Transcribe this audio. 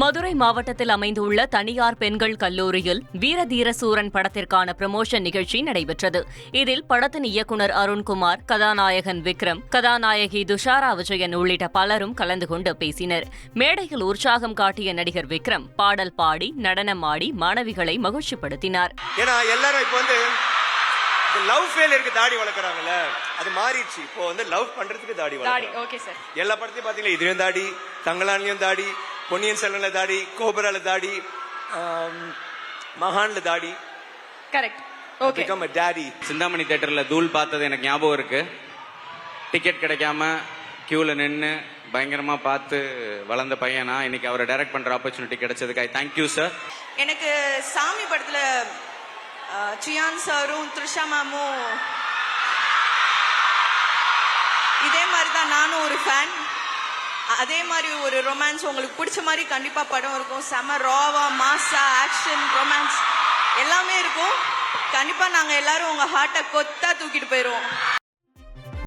மதுரை மாவட்டத்தில் அமைந்துள்ள தனியார் பெண்கள் கல்லூரியில் வீரதீர சூரன் படத்திற்கான ப்ரமோஷன் நிகழ்ச்சி நடைபெற்றது. இதில் படத்தின் இயக்குனர் அருண்குமார் கதாநாயகன் விக்ரம் கதாநாயகி துஷாரா விஜயன் உள்ளிட்ட பலரும் கலந்து கொண்டு பேசினர். மேடையில் உற்சாகம் காட்டிய நடிகர் விக்ரம் பாடல் பாடி நடனம் ஆடி மாணவிகளை மகிழ்ச்சிப்படுத்தினார். ஏன்னா எல்லாரும் இப்போ வந்து இந்த லவ் ஃபெயிலியருக்கு தாடி வளர்க்குறாங்கல்ல அது மாறிடுச்சு. இப்போ வந்து லவ் பண்றதுக்கு தாடி தாடி வளர்க்குறாங்க. ஓகே சார் எல்லா படத்தையும் பாத்தீங்களா? இதுலயும் தாடி தங்கலான்லயும் தாடி பொன்னியின் செல்வன்ல தாடி கோபுரால தாடி மகான்ல தாடி. Correct okay become a daddy Chintamani தேட்டர்ல தூள் பார்த்தது எனக்கு ஞாபகம் இருக்கு. டிக்கெட் கிடைக்காம கியூல நின்று பயங்கரமா பார்த்து வளர்ந்த பையனா இன்னைக்கு அவரை டைரக்ட் பண்ற ஆப்பர்ச்சுனிட்டி கிடைச்சதுக்கு ஐ தேங்க்யூ சார் எனக்கு சாமி படத்துல சியான் சாரும் த்ரிஷா மேமும் இதே மாதிரி தான் நானும் ஒரு ஃபேன் அதே மாதிரி ஒரு ரொமான்ஸ் உங்களுக்கு பிடிச்ச மாதிரி கண்டிப்பா படம் இருக்கும். செம ராவா மாசா ஆக்ஷன் ரொமான்ஸ் எல்லாமே இருக்கும். கண்டிப்பா நாங்க எல்லாரும் உங்க ஹார்ட்டை கொத்தா தூக்கிட்டு போயிருவோம்.